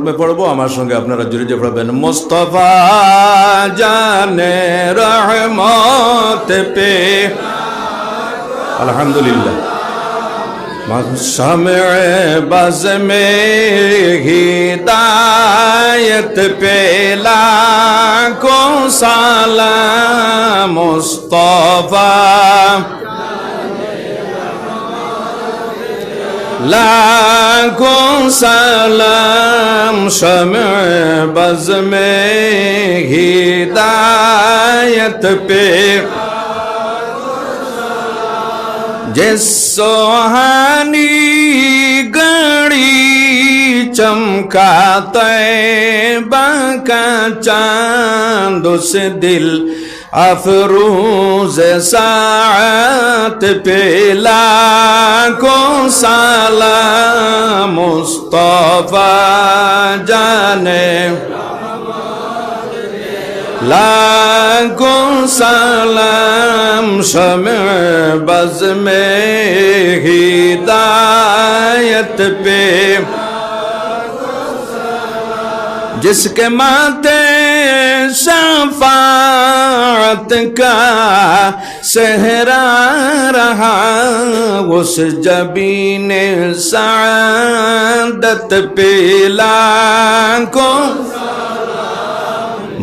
নকমে পড়ব, আমার সঙ্গে আপনারা জুড়ে যে পড়বেন। মোস্তফা জানে রহমত পে। আলহামদুলিল্লাহ। সামে মে হিদায়ত পেলা কো সালা মুস্তফা। سلام شمع بز میں ہدایت پہ جس سوہانی گڑی چمکا تے بہ کا چاند اس دل افروز ساعت پیلا کو سالا مصطفیٰ جانے لاکھوں سلام شمع بز میں ہدایت پہ जिसके माथे शफात का सहरा रहा उस जबीन सादत पे लाखों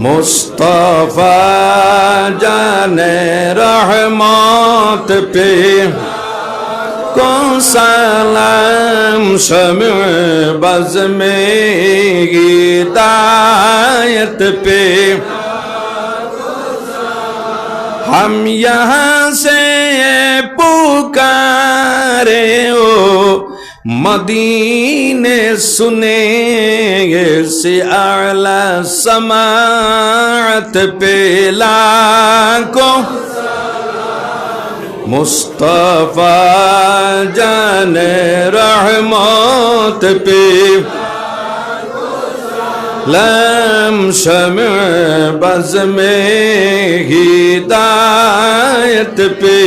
मुस्तफा जाने रहमत पे সালাম শমে বজমে গীদায়ত পে ہم یہاں سے پکارے او مدینے سنے گے سے اعلی سماعت پہ لاکھوں মুস্তফা জানে রহমত পে لم شمع بز میں ہدایت پہ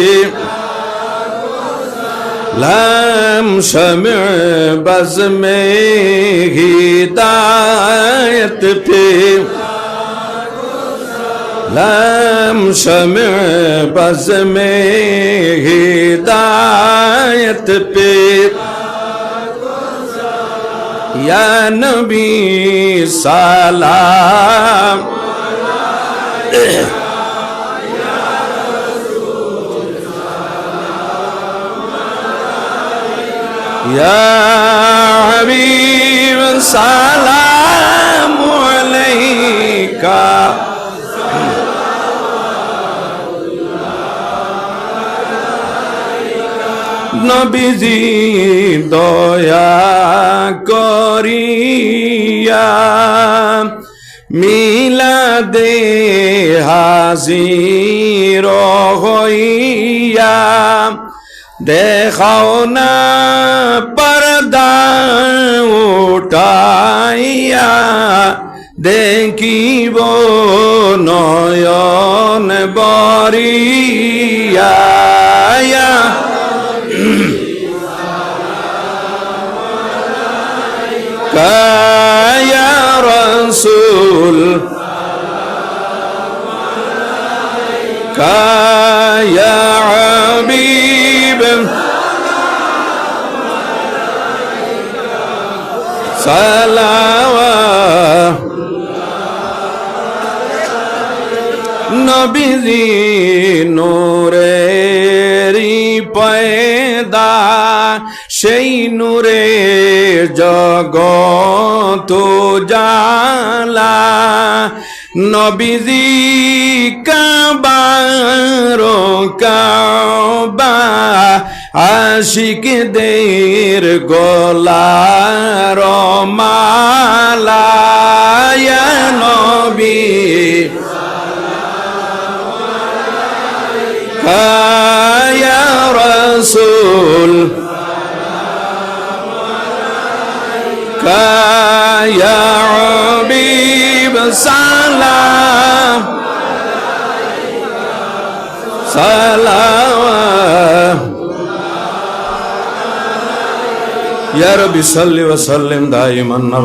لم شمع بز میں ہدایت پہ لم شمع بزم هدایت پیر یا نبی سلام یا حبیب سلام নবীজি দয়া করিয়া মিলাদে হাজির হইয়া দেখাও না পর্দা উঠাইয়া দেখিব নয়ন বরিয়া। কায়া রসুল কায়া হাবিব সালাওয়া নবীজি নূরেরি পয়দা সেই নূরে জগত জালা নবীজি কাবার কাবা আশিকদের গলার মালা নবী। يا حبيب سلام سلام يا رب صل وسلم دائما